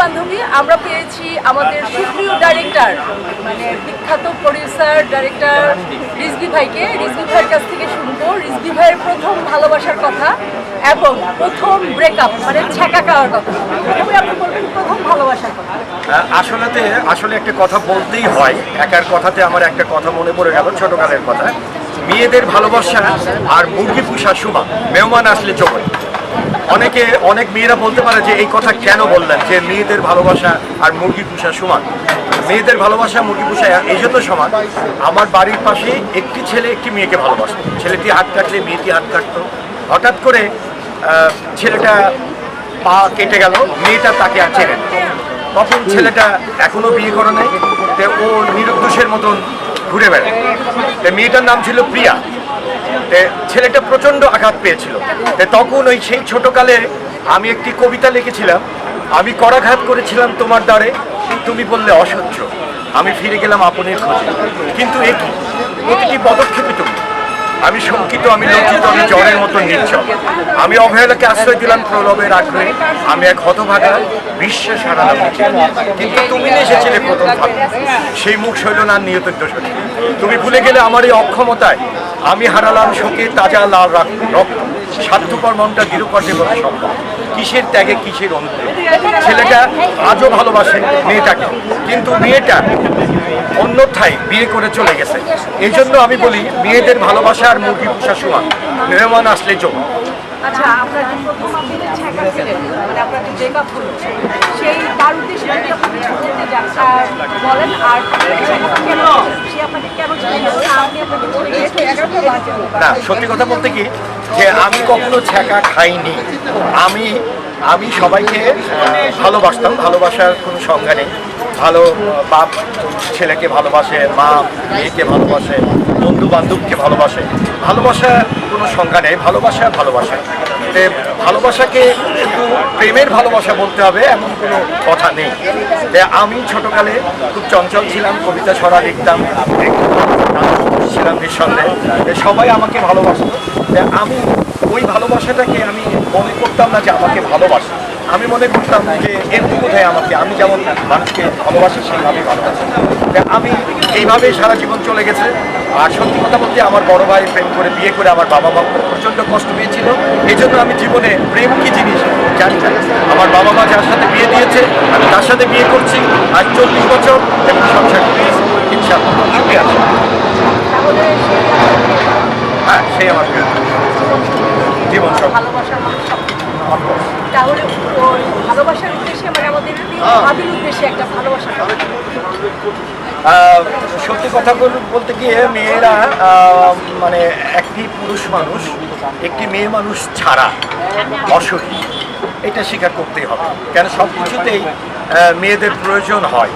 বান্ধবী, আমরা পেয়েছি আমাদের সুপ্রিয় ডাইরেক্টর মানে বিখ্যাত প্রডিউসার ডাইরেক্টর রিজভি ভাইকে। রিজভি ভাইয়ের কাছ থেকে শুনব। রিজভি ভাইয়ের প্রথম ভালোবাসার কথা এবং প্রথম ব্রেকআপ মানে ছ্যাঁকা খাওয়ার কথা। আপনি বলবেন প্রথম ভালোবাসার কথা। আসলেতে আসলে একটা কথা বলতেই হয়। একার কথাতে আমার একটা কথা মনে পড়ে গেল ছোটকালের কথা। মেয়েদের ভালোবাসা আর মুরগি পুষা সুমা মেহমান আসলে চোখে। অনেকে, অনেক মেয়েরা বলতে পারে যে এই কথা কেন বললেন? যে মেয়েদের ভালোবাসা আর মুরগি পুষা সমান। মেয়েদের ভালোবাসা, মুরগি পুষা, এই জন্য সমান। আমার বাড়ির পাশে একটি ছেলে একটি মেয়েকে ভালোবাসে ছেলেটি হাত কাটলে মেয়েটি হাত কাটতো। হঠাৎ করে ছেলেটা পা কেটে গেল, মেয়েটা তাকে আর চেনে তখন ছেলেটা এখনও বিয়ে করে তে ও নিরুদ্দোষের মতন ঘুরে বেড়ায়। মেয়েটার নাম ছিল প্রিয়া। ছেলেটা প্রচণ্ড আঘাত পেয়েছিল। তখন ওই সেই ছোটকালে আমি একটি কবিতা লিখেছিলাম, আমি করাঘাত করেছিলাম তোমার দ্বারে, তুমি বললে অসহ্য। আমি ফিরে গেলাম আপনের খোঁজে। কিন্তু একই প্রতিটি পদক্ষেপে তুমি? আমি শঙ্কিত, আমি লজ্জিত, আমি জ্বরের মতো নির্চল আমি অবহেলাকে আশ্রয় দিলাম প্রলোভের আগ্রহে। আমি এক হতভাগা, বিশ্বাস হারালাম কিন্তু তুমি এসেছিলে প্রথম ভাবে সেই মুখ শৈল না নিয়ত দোষণী তুমি ভুলে গেলে আমার এই অক্ষমতায় আমি হারালাম শোকে তাজা লাল রক্ত। স্বার্থপর মনটা দৃঢ় করতে বলে সম্ভব। কিসের ত্যাগে, কিসের অন্তে ছেলেটা আজও ভালোবাসে মেয়েটাকে। কিন্তু মেয়েটা অন্যথায় বিয়ে করে চলে গেছে। এই জন্য আমি বলি, মেয়েদের ভালোবাসা আর মুরগি পোষা সমান। মেহমান আসলে চোখ আচ্ছা আপনার যে প্রথম যে ছ্যাঁকা ছিলেন মানে আপনার যে ব্রেকআপ হলো, সেই তার উদ্দেশ্যে বলেন আর না, সত্যি কথা বলতে কি, যে আমি কখনো ছ্যাঁকা খাইনি। আমি আমি সবাইকে ভালোবাসতাম, ভালোবাসার কোনো সংজ্ঞা নেই। ভালো বাপ ছেলেকে ভালোবাসে, মা মেয়েকে ভালোবাসে বন্ধু বান্ধবকে ভালোবাসে। ভালোবাসা কোনো সংজ্ঞা নেই, ভালোবাসা ভালোবাসা। ভালোবাসাকে প্রেমের ভালোবাসা বলতে হবে, এমন কোনো কথা নেই। আমি ছোটকালে খুব চঞ্চল ছিলাম, কবিতা ছড়া লিখতাম, ছিলাম নিঃসন্দেহে। সবাই আমাকে ভালোবাসত। আমি ওই ভালোবাসাটাকে আমি মনে করতাম না যে আমাকে ভালোবাসে। আমি মনে করতাম যে এমনি কোথায় আমাকে, আমি যেমন মানুষকে ভালোবাসি, সেইভাবে ভালোবাসি। আমি এইভাবেই সারা জীবন চলে গেছে। আর সত্যি কথা বলতে আমার বড় ভাই প্রেম করে, বিয়ে করে আমার বাবা মা প্রচণ্ড কষ্ট পেয়েছিল। এই জন্য আমি জীবনে প্রেম কি জিনিস জানি না। আমার বাবা মা যার সাথে বিয়ে দিয়েছে, আমি তার সাথে বিয়ে করছি আজ চল্লিশ বছর এবং সংসার ইনশাআল্লাহ হ্যাঁ সেই আমার জীবন সব। তাহলে ওই ভালোবাসার উদ্দেশ্যে মানে আমাদের ভাবির উদ্দেশ্যে একটা আহ, সত্যি কথা বল- বলতে গিয়ে মেয়েরা মানে একটি পুরুষ মানুষ একটি মেয়ে মানুষ ছাড়া অসহী। এটা স্বীকার করতেই হবে। কেন সব কিছুতেই মেয়েদের প্রয়োজন হয়।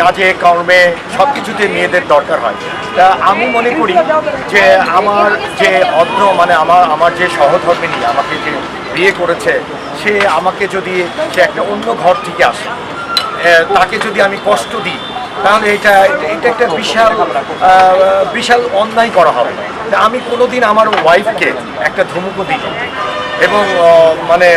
কাজে, কর্মে সব কিছুতে মেয়েদের দরকার হয় তা আমি মনে করি যে আমার যে অর্ধ মানে আমার আমার যে সহধর্মিনী আমাকে যে বিয়ে করেছে, সে আমাকে যদি সে একটা অন্য ঘর থেকে আসে তাকে যদি আমি কষ্ট দিই, তাহলে এটা এটা একটা বিশাল বিশাল অন্যায় করা হবে আমি কোনোদিন আমার ওয়াইফকে একটা ধমকও দিই। এবং মানে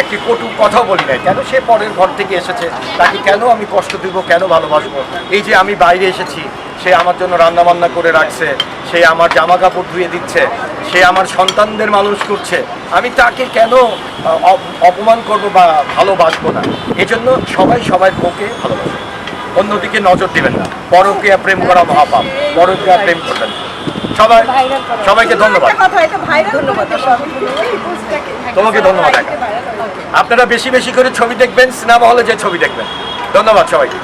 একটি কটু কথা বলি নাই। কেন সে পরের ঘর থেকে এসেছে? তাকে কেন আমি কষ্ট দিব কেন ভালোবাসবো? এই যে আমি বাইরে এসেছি সে আমার জন্য রান্না বান্না করে রাখছে সে আমার জামা কাপড় ধুয়ে দিচ্ছে সে আমার সন্তানদের মানুষ করছে আমি তাকে কেন অপমান করব বা ভালোবাসবো না? এজন্য সবাই সবাই বউকে ভালোবাসে। অন্যদিকে নজর দিবেন না। পরকীয়া প্রেম করা মহাপাপ। পরকীয়া প্রেম করবেন সবাই সবাইকে ধন্যবাদ কথা এটা ভাইরাল ধন্যবাদ তোমাকে ধন্যবাদ আপনারা বেশি বেশি করে ছবি দেখবেন, সিনেমা হলে যে ছবি দেখবেন। ধন্যবাদ সবাইকে।